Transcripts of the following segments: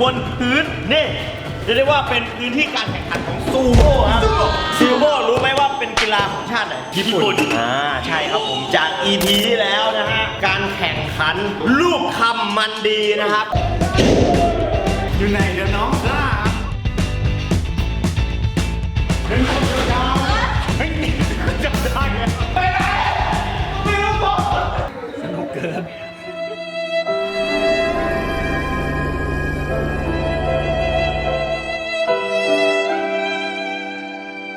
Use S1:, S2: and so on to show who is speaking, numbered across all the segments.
S1: บนพื้นนี่เรียกได้ว่าเป็นพื้นที่การแข่งขันของซูโม่ครับซูโม่รู้ไหมว่าเป็นกีฬาของชาติไหนญี่ปุ่นอ่าใช่ครับผมจาก EP ที่แล้วนะฮะการแข่งขันลูกคำมันดีนะครับ
S2: อยู่ไหนเดี๋ยวน้องซ่าเดินคน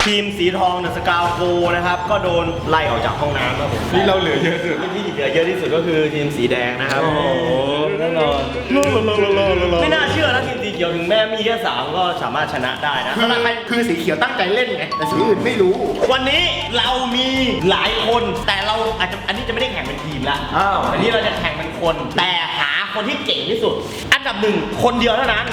S1: ทีมสีทองเดอะสกาวโกนะครับ ก็โดนไล่ออกจากห้องน้ำครับผม
S2: นี่เราเหลือเยอะสุด
S1: ที่เหลือเยอะที่สุดก็คือทีมสีแดงนะครับ
S2: แน่นอน
S1: ไม่น่าเชื่อนะทีมสีเขียวถึงแม้มีแค่สามก็สามารถชนะได้นะ
S3: คือคือสีเขียวตั้งใจเล่นไงแต่สีอื่นไม่รู้
S1: วันนี้เรามีหลายคนแต่เราอาจจะอันนี้จะไม่ได้แข่งเป็นทีมละ
S3: อ้าว
S1: อันนี้เราจะแข่งเป็นคนแต่หา คนที่เก่งที่สุด อันดับหนึ่งคนเดียวเท่านั้น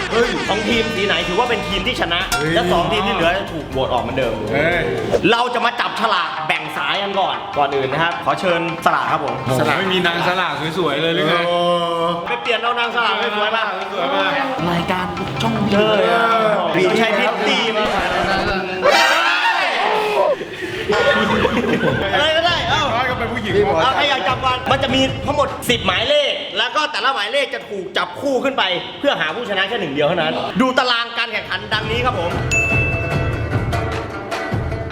S1: ของทีมสีไหนถือว่าเป็นทีมที่ชนะ และสองทีมที่เหลือจะถูกโหวตออกเหมือนเดิม
S2: เฮ้ย
S1: เราจะมาจับฉลากแบ่งสายกันก่อน ก่อนอื่นนะครับ ขอเชิญสลากครับผม
S2: สลากไม่มีนางสลากสวยๆเลยหรือไง
S1: ไปเปลี่ยนเอานางสลากให้สวยมาก
S2: สวยมาก
S1: รายการช่องเลยปีใช้พิตตี้มาอะไรก็ได้ เอ้า
S2: ร้อยก็เป็นผู้หญิง
S1: เอาใครอยากจับก่อนมันจะมีทั้งหมด 10 หมายเลข แล้วก็แต่ละหมายเลขจะถูกจับคู่ขึ้นไป เพื่อหาผู้ชนะแค่หนึ่งเดียวเท่านั้น ดูตารางการแข่งขันดังนี้ครับผม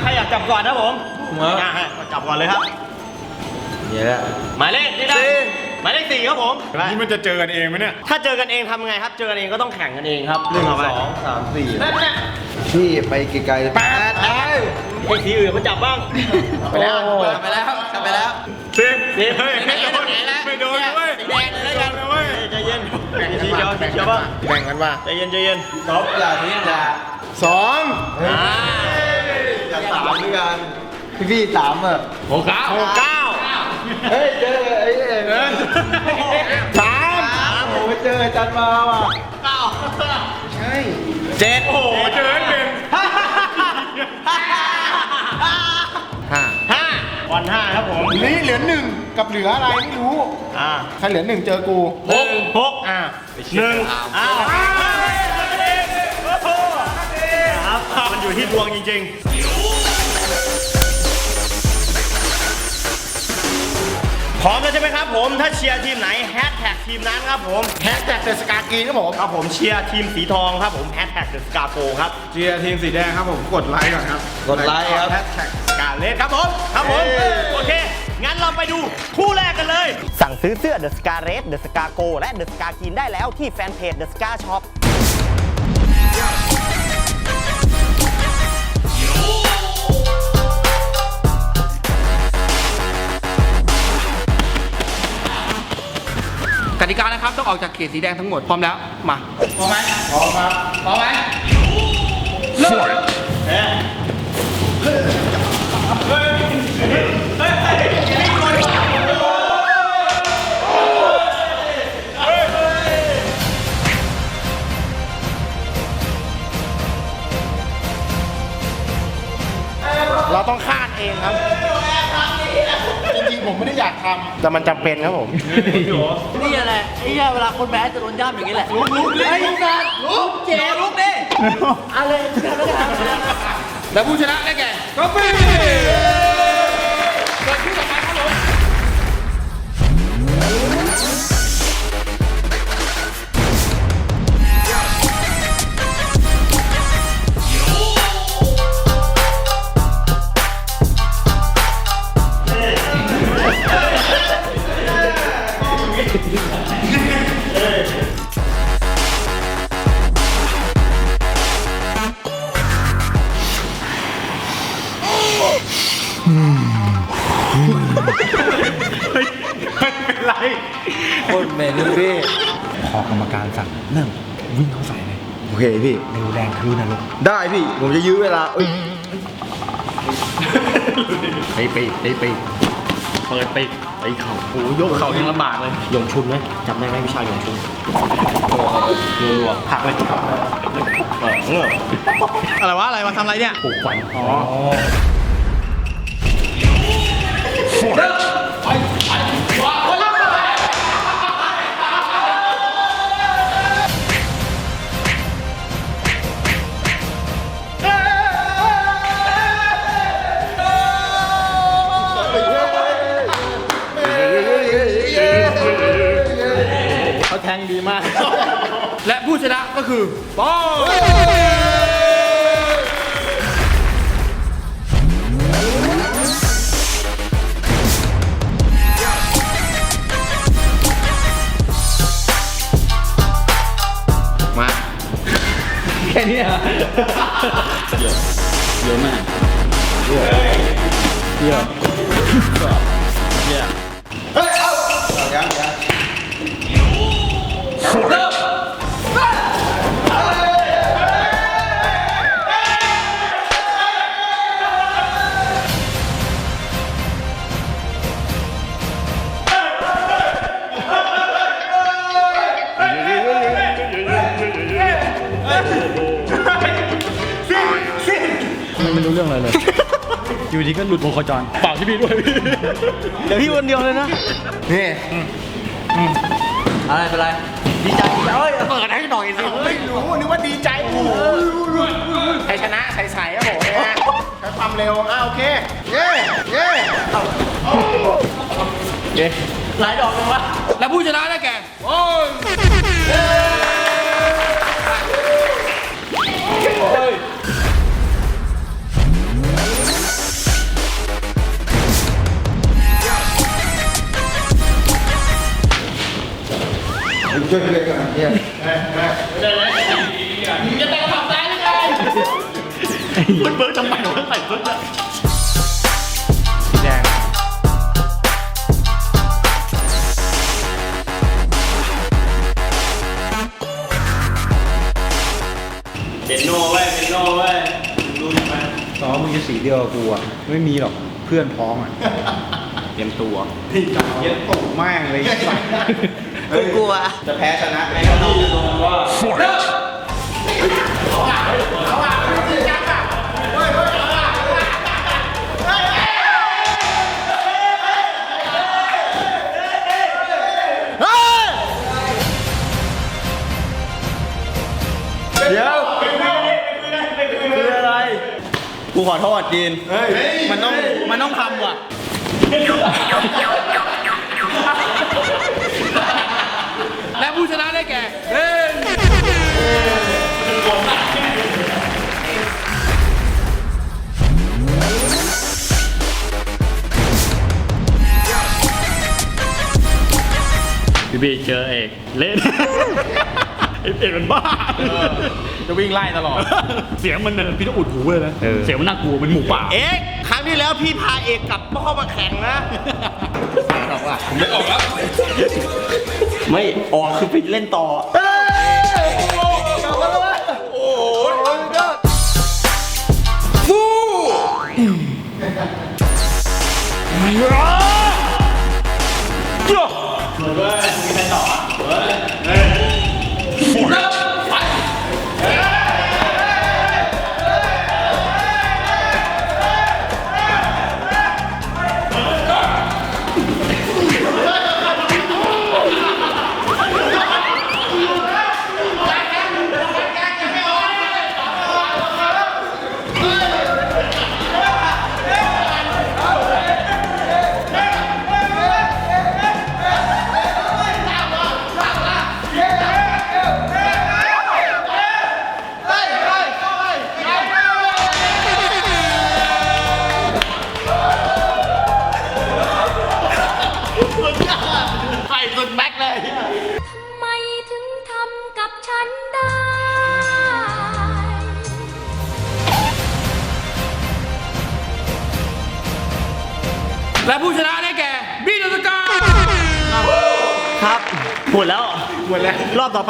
S1: ใครอยากจับก่อนนะผมอะให้จับก่อนเลยครับ
S3: เนี่ยแหละ
S1: หมายเลขนี่ได้
S3: สี่
S1: หมายเลขสี่ครับผม
S2: นี่มันจะเจอกันเองไหมเนี่ย
S1: ถ้าเจอกันเองทำไงครับ เจอกันเองก็ต้องแข่งกันเองครับเรื่องต่อไป
S3: สองสามสี่
S1: นั่นน่ะ
S3: พี่ไปไกลๆแปดไอ้
S1: ให้ทีอื่นเขาจับบ้าง
S3: ไปแล้วไปแล้วไปแล้ว
S2: สิบ
S1: สิบ
S2: เฮ้ยไม่โดนไม่โดนเว้ย
S1: แดงเลยแล้วกัน
S2: เว้ย
S1: ใจเย็นสีเขียวสีเขียวบ้าง
S3: แบ่งกันว่า
S1: ใจเย็นใจเย็น
S3: สองอย่าทิ้งอย่าสอง
S1: อ่า
S3: อย่าสามด้วยกันพี่พี่สามอะ
S2: โอ้ก้า
S1: หกเก้า
S3: เฮ้ยเจอไอ้ สามโอ้เจอจันมาว่ะ
S1: เก้า
S3: ใช่
S1: เจ็ด
S2: โอ้โหเจอห้เป็น
S3: ห้า
S1: ห้าวันห้าครับผม
S3: นี่เหลือหนึ่งกับเหลืออะไรไม่รู้
S1: อ่า
S3: ใครเหลือหนึ่งเจอกู
S1: หกหกอ่าหนึ่งอ้าวครับมันอยู่ที่ดวงจริงๆ ผมถ้าเชียร์ทีมไหนแฮชแท็กทีมนั้นครับผม
S3: แฮชแท็กเดอะสกากีครับผม
S1: ครับผมเชียร์ทีมสีทองครับผมแฮชแท็กเดอะสกาโกครับ
S2: เชียร์ทีมสีแดงครับผมกดไลค์ก่อนครับ
S3: กดไลค์ครับ
S2: แฮชแท็ก
S1: กาเลสครับผมครับผม
S3: เย้
S1: โอเคงั้นเราไปดูคู่แรกกันเลย สั่งซื้อเสื้อ The Scar Red The Scar Go และ The Scar Green ได้แล้วที่แฟนเพจ The Scar Shop
S4: นะครับ ต้องออกจากเขตสีแดงทั้งหมด พร้อมแล้ว มา พร้อมไหมพร้อมครับพร้อมไหมเริ่ม
S3: เราต้องคาดเองครับ จริงๆผมไม่ได้อยากทำแต่มันจำเป็นครับผม
S5: นี่แหละไอ้เหี้ยเวลาคนแบดจะโดนย่ำอย่างนี้แหละลุกลุกไอ้สัตว์ลุกเจ๊ลุกดิอะไรกันแล้วกัน
S4: แล้วผู้ชนะได้แก่กาแฟ ป
S2: ไป
S6: ไปไปเปิดไปไปเข่า
S1: โอ้ยกเข่ายังลำบากเลยยงชุนไหมจำได้ไหมวิชายงชุนรัวๆหักเลยเออเงือก
S4: อะไรวะอะไรมาทำอะไรเนี่ย
S1: ปลูกขวัญอ๋อ
S2: ดีมาก
S4: และผู้ชนะก็คือปอม
S6: อยู่
S2: ดีก็หลุดวงโคจรเปล่าที่พี่ด้วยพี่
S1: เดี๋ยวพี่คนเดียวเลยนะ
S3: นี่
S5: อะไรเป็นไร ดีใจเอ้ย
S1: เปิดให้หน่อยสิ
S3: ไม่รู้นึกว่าดีใจโอ้โหใครชนะใใสๆครับผมนะใช้ความเร็วอ่าโอเคเย้เย้
S5: หลายดอกเลยวะ
S4: และผู้ชนะได้แก่ โอ้ย
S3: ช่วยเพื่อนกันเนี่ย
S2: เบิร์ดทำไมวะใส่ชุดอะ
S3: แดง
S1: เป็นโนเว้ยเป็นโนเว้ยดูใช่ไหม
S2: ต่อมึงจะสีเดียวกับกูอะไม่มีหรอกเพื่อนพ้องอะ
S1: เตรียมตัว
S2: เย็นตกแม่งเลย สัตว์
S5: กลัว
S3: จะแพ้ชนะไหม
S1: เดี๋ยวคืออะไร กูขอโทษจีน
S2: มันต้อง มันต้องทำว่ะ
S4: และ แก่เฮ้ย
S6: พี่บีเจอเอกเล่น
S2: เอกมันบ้า จะวิ่งไล่ตลอด เสียงมันเนี่ยพี่ต้องอุดหูเลยนะเสียงมันน่ากลัวเป็นหมูป่า
S1: เอกครั้งที่แล้วพี่พาเอกกลับเข้ามาแข่งนะ
S4: ไม่ออกแล้ว
S1: ไม่ออกคือไปเล่นต่อ
S5: ไ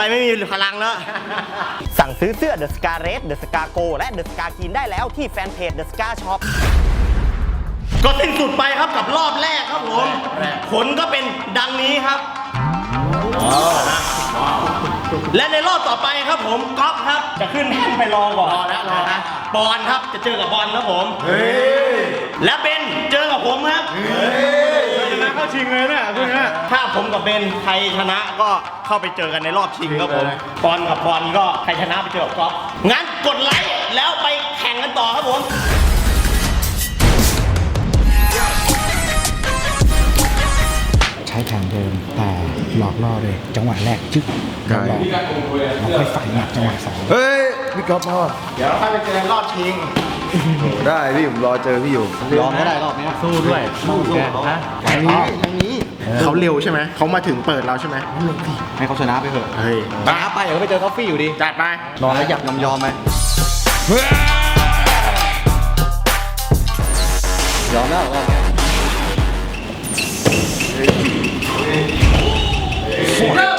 S5: ไป
S1: ไม่มีพลังแล้ว สั่งซื้อเสื้อ The Scar Red The Scar Go และ The Scar Green ได้แล้วที่แฟนเพจ The Scar Shop ก็สิ้นสุดไปครับกับรอบแรกครับผม ผลก็เป็นดังนี้ครับ และในรอบต่อไปครับผมก๊อฟครับ จะขึ้นแท่นไปรอก่อนรอแล้วรอนะบอลครับจะเจอกับบอลครับผม และเบนเจอกับผมครับ
S2: ชนะเข้าชิงเลยเนี่ยคุณนะ
S1: ถ้าผมกับเบนใครชนะก็เข้าไปเจอกันในรอบชิงครับผมบอลกับบอลก็ใครชนะไปเจอกับก๊อฟงั้นกดไลค์แล้วไปแข่งกันต่อครับผม
S2: ใช้แผนเดิมแต่
S3: หลอกล่อเลย จังหวะแรกจึ๊กหลอกเราค่อยฝันหนักจังหวะสอง
S7: เฮ้ยพี่ก๊อฟมาว่ะ
S3: เดี๋ยวเราค่อยไปเจอรอบชิง
S7: ได้พี่ผมรอเจอพี่อยู่
S3: ลองก็ได้รอบนี้
S6: สู้ด้วยสู้แกนะ
S3: ทางนี้ทางนี้เขาเร็วใช่ไหมเขามาถึงเปิดเราใช่ไหม
S7: ให้เขาชนะไปเถอะ
S3: เฮ้ย
S7: ชนะไปเดี๋ยวไปเจอกาแฟอยู่ดี
S3: จัดไป
S7: รอแล้วอยากยอมยอมไหมยอมแล้วรอบนี้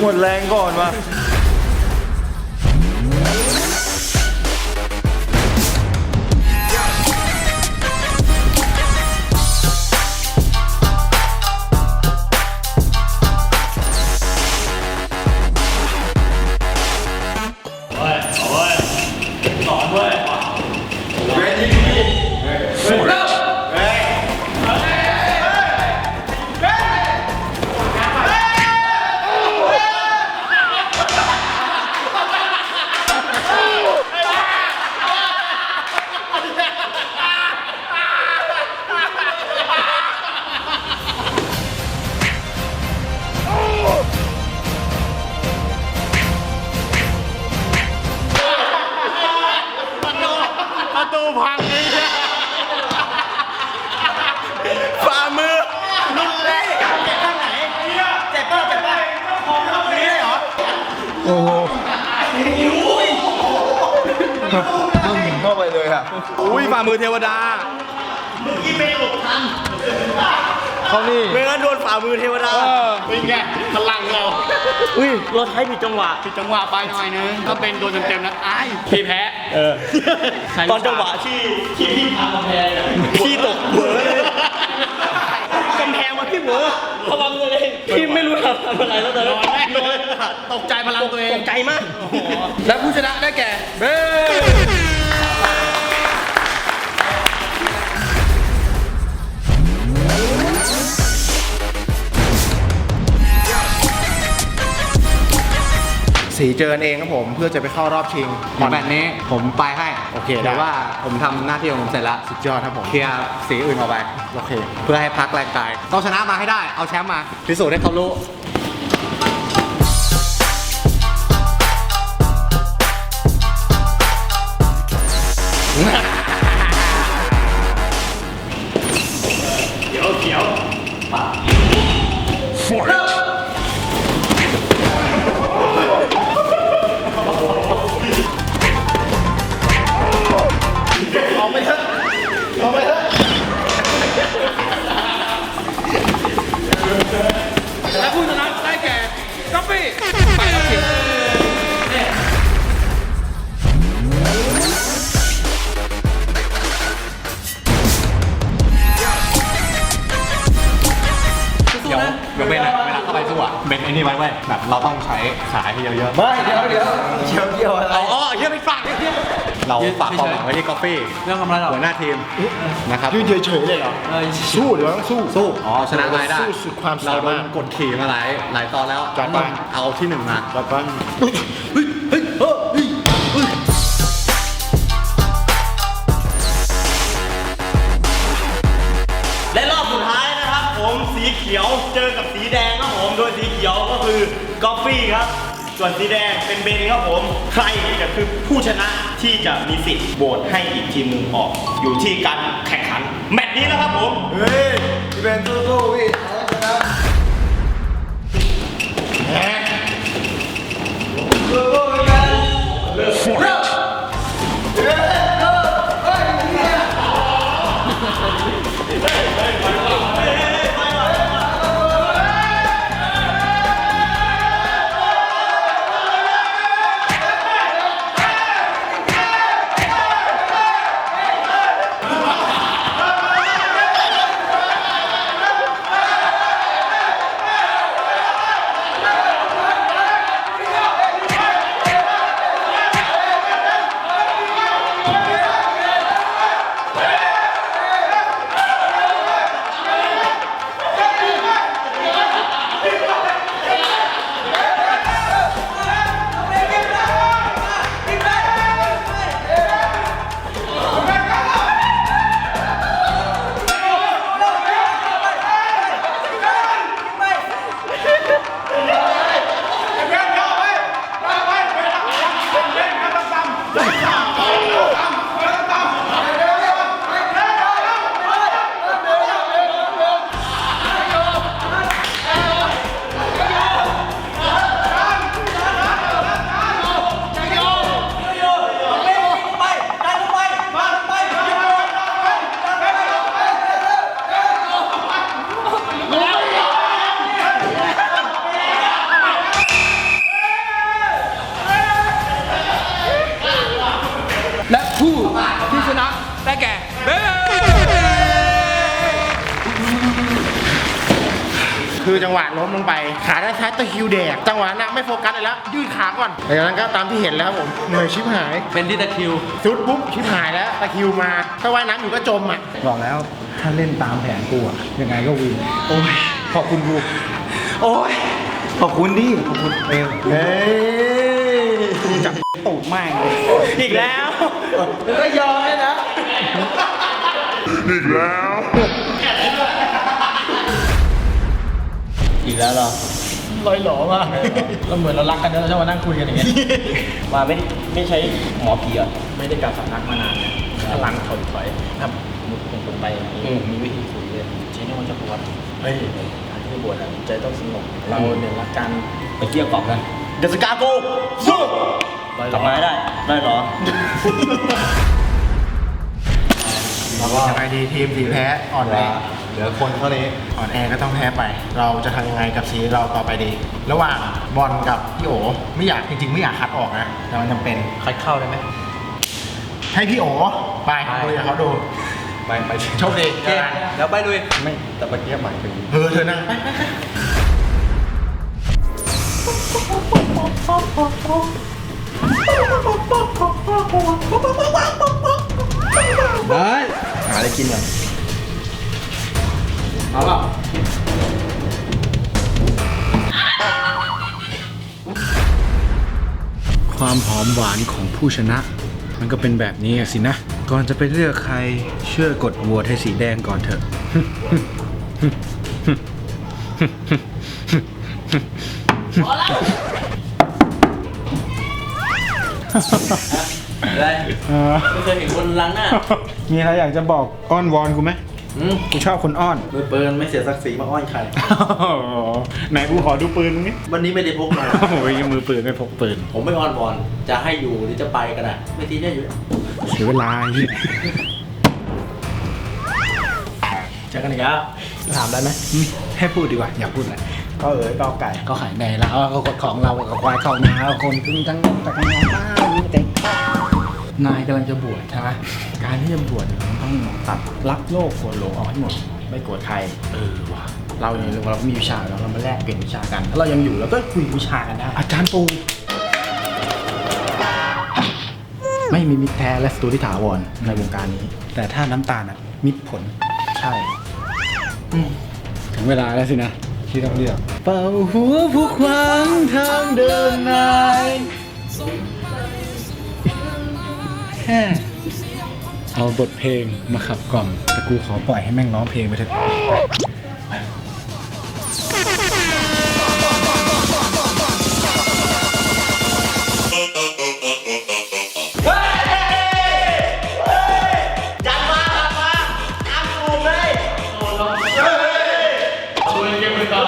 S7: หมดแรงก่อนว่ะ
S3: เทวดา
S1: เมื่อกี้ไม่หลบทัน
S7: เขานี่
S1: ไม่งั้นโดนฝ่ามือเทวดา
S3: เป็นไงพลังเรา
S1: อุ้ยเราใช้ผิดจังหวะ
S4: ผิดจังหวะไปหน่อยนึงถ้าเป็นโดนเต็มๆนะอ้ายพี่แพ้
S1: ตอนจังหวะที่ที่พี่ทำกำแพงอะพี่ตกเหวอเลยกำแพงมาพี่เหวอระวังเลยพี่ไม่รู้ทำอะไรแล้วตอนนั้นนอน
S4: ตกใจพลังตัวเอง
S1: ตกใจมาก
S4: และผู้ชนะได้แก่เบ้
S3: สีเจอกันเองครับผมเพื่อจะไปเข้ารอบชิง
S4: ขอแบบนี้ผมไปให้
S3: โอเค
S4: ถื
S3: ได้
S4: อว่าผมทำหน้าที่ของผมเสร็จแล้ว
S3: สุดยอดครับผม
S4: เคลียร์สีอื่นออกไป
S3: โอเค
S4: เพื่อให้พักแรงกายต้องชนะมาให้ได้เอาแชมป์มาพิสูจน์ให้เขารู้ เราฝากความหวังไว้ที่กาแฟ
S5: เรื่องทำอะไรหรอ
S4: หัวหน้าทีมนะครับ
S3: ยืนเฉยๆเลยเหรอ
S5: เออ
S3: สู้หรือว่าต้องสู้
S4: สู้อ๋อชนะไม่ได้
S3: สู้สุดความ
S4: เรา
S3: สา
S4: โด
S3: มารถ
S4: นกดขี่มาหลายหลายตอนแล้ว
S3: จัดไป
S4: เอาที่หนึ่งมา
S3: แล้วก็
S1: และรอบสุดท้ายนะครับ ผมสีเขียวเจอกับสีแดงครับผมโดยสีเขียวก็คือกอฟฟี่ครับ ส่วนสีแดงเป็นเบนครับผม ใครจะคือผู้ชนะ ที่จะมีสิทธิ์โหวตให้อีกทีมหนึ่งออก อยู่ที่การแข่งขัน แมตช์นี้นะครับผม
S7: เฮ้ยพี่เบนสู้ๆพี่
S3: คือจังหวะล้มลงไป ขาด้านซ้ายตะคริวแดก จังหวะนั้นนะไม่โฟกัสเลยแล้ว ยืดขาก่อนหลังจากนั้นก็ตามที่เห็นแล้วครับผมเหนื่อยชิบหาย
S5: เป็นที่ตะคริว
S3: สุดปุ๊บชิบหายแล้วตะคริวมาถ้าว่ายน้ำอยู่ก็จมอะ
S2: บอกแล้วถ้าเล่นตามแผนกูอะยังไงก็วินโอ้ยขอบคุณกู
S1: โอ้ย
S2: ขอบคุณดิขอบคุณเอวเฮ้ยจับตูดแม่งเลย
S1: อีกแล้ว
S7: ก็ยอมเลยนะ
S1: อีกแล้ว เหรอ
S2: ลอยหล่อมากเราเหมือนเรารักกันแล้วเราจะมานั่งคุยกันอย่างเงี้ย
S1: มาไม่ไม่ใช้หมอผีเหรอ
S2: ไม่ได้กลับสำนักมานานนะพลังถอยถอยๆครับมุดเป็นคนไปอย่างนี้มีวิธีคุยเลยใช้นวลจะบวชเฮ้ยการที่จะบวชอะใจต้องสงบเราเนี่ยรักกัน
S1: ไปเกี่ยวกล่อมกันเดอะสกาโกสู้กลับมาให้ได้ได้เหรอ
S3: แล้วก็ยังไงดีทีมสีแพ้อ่อนแอ
S7: เหลือคนเท่านี้
S3: อ่อนแอก็ต้องแพ้ไป เราจะทำยังไงกับสีเราต่อไปดี ระหว่างบอลกับพี่โอไม่อยากจริงๆ ไม่อยากคัดออกนะแต่มันจำเป็น
S2: คัดเข้าได้ไหม
S3: ให้พี่โอไปคุยกับเขาดู
S7: ไปไป
S3: โชคดีเจอกัน
S5: แล้วไปลุย
S7: ไม่แต่เมื่อกี้หมายถึง
S3: เออเธอนั่งไปไปไป
S5: ได้
S7: หาอะไรกินก่อน
S5: เอาเปล่า
S2: ความหอมหวานของผู้ชนะ มันก็เป็นแบบนี้อะสินะ ก่อนจะไปเลือกใครเชื่อกดโหวตให้สีแดงก่อนเถอะ
S5: อะไรไม่เคยเห็นคนล้างหน้า
S2: มีอะไรอยากจะบอกอ้อนวอนกูไหม
S5: อืม
S2: กูชอบคนอ้อน
S7: มือปืนไม่เสียศักดิ์ศรีมาอ้อนใคร
S2: ไหนกูขอดูปืนมึงนี่
S7: วันนี้ไม่ได้พกมา
S2: โอ้ยยังมือปืนไม่พกปืน
S7: ผมไม่อ้อนวอน จะให้อยู่หรือจะไปก็ได้ไม่ทีเนี่ยอยู่
S2: เสียเวลาไอ้เหี้ย
S3: เจอกันอีกแล้วถามได้ไหม
S2: อืมให้พูดดีกว่า อย่าพูดเลย
S3: ก็เอ๋ยก็ไก่
S2: ก็ขายในแล้วก็กดของเรากับควายเข้านาเอาคนขึ้นทั้งตะกันบ้าเต็ง นายกำลังจะบวชใช่ไหมการที่จะบวชเนี่ยมันต้องตัดรักโลกโกรธโลกออกให้หมด
S3: ไม่โกรธใคร
S2: เออว่ะ
S3: เราอย่างเราเราก็มีวิชาแล้วเรามาแลกเปลี่ยนวิชากัน ถ้าเรายังอยู่เราก็คุยวิชากันได้
S2: อาจารย์ปูไม่มีมิตรแท้และศัตรูที่ถาวรในวงการนี้ แต่ถ้าน้ำตาลอะมิตรผล
S3: ใช่
S2: ถึงเวลาแล้วสินะที่ต้องเลือกเป่าหัวผู้ขวางทางเดินนาย แค่ เอาบทเพลงมาขับกล่อม แต่กูขอปล่อยให้แม่งร้องเพลงไปเถอะ
S1: จัดมาจัดมาตามสูเลยคุยกันต่อ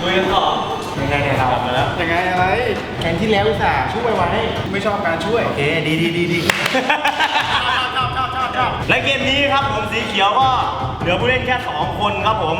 S1: คุยกันต่อ
S3: ยังไงยังไงอะไร แทนที่แล้วอุตส่าห์ช่วยไว้ไม่ชอบการช่วย โอเค ดีดีดีดีชอบชอบชอบชอบ
S1: และเกมนี้ครับผมสีเขียวก็เหลือผู้เล่นแค่ 2 คนครับผม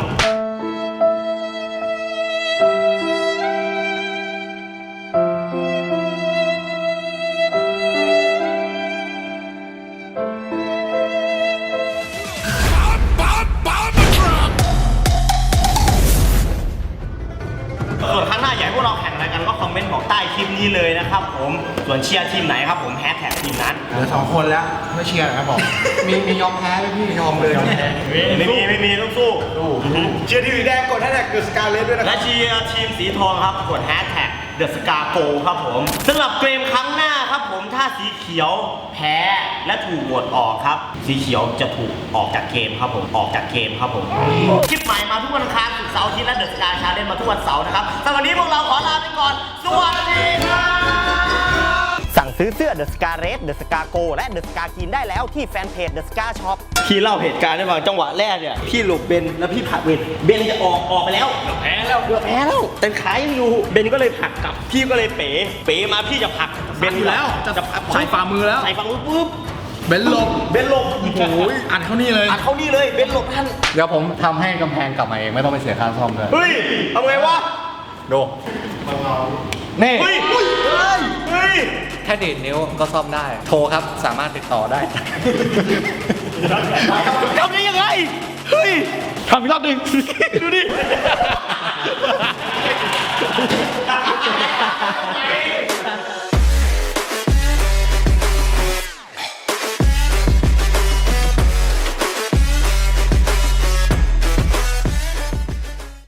S1: นี้เลยนะครับผมส่วนเชียร์ทีมไหนครับผมแฮชแท็กทีมนั้น
S3: เหลือสองคนแล้วไม่เชียร์หรอครับผม
S2: มีมียอมแพ้ไหมพี่ยอมเลย
S1: ไม่มีไม่มีต้องสู้
S3: เชียร์ทีวีแดงกดให้แท็กเกิดสกาเลสด้วยนะ
S1: และเชียร์ทีมสีทองครับกดแฮชแท็กเดอะสกาโกครับผมสำหรับเกมครั้งหน้าครับผม ถ้าสีเขียวแพ้และถูกโหวตออกครับ สีเขียวจะถูกออกจากเกมครับผมออกจากเกมครับผมคลิปใหม่มาทุกวันอังคารศุกร์เสาร์อาทิตย์และเดอะสกาชาเลนมาทุกวันเสาร์นะครับสำหรับวันนี้พวกเราขอลาไปก่อนสวัสดีครับ ซื้อเสื้อ The Scar Red The Scar Go และ The Scar Green ได้แล้วที่แฟนเพจ The Scar Shop พี่เล่าเหตุการณ์ให้ฟังจังหวะแรกเนี่ยพี่หลบเบนแล้วพี่ผลักเบนเบนจะออกออกไปแล้วแพ้แล้วเกือบแพ้แล้วแต่ขายังอยู่เบนก็เลยผลักกลับ พี่ก็เลยเป๋เป๋มาพี่จะผลักเบนอยู่แล้วจะผลัก
S2: ใส่ฝ่ามือแล้ว
S1: ใส่ฝ่ามือปุ๊บ
S2: เบนหลบ
S1: เบนหลบ
S2: โอ้ยอัดเข้านี่เลย
S1: อัดเข้านี่เลย เบนหลบท่าน
S6: เดี๋ยวผมทำให้กำแพงกลับมาเอง ไม่ต้องไปเสียค่าซ่อมเลย
S1: เฮ้ยทำไงวะ
S6: ดูนี่
S1: เฮ้ย เฮ้ย ถ้า
S6: เดีดนิ้วก็ซ่อมได้ โทรครับสามารถติดต่อได้
S1: ทำได้ยังไง เฮ้ยทำอีกรอบหนึ่ง ดูดิ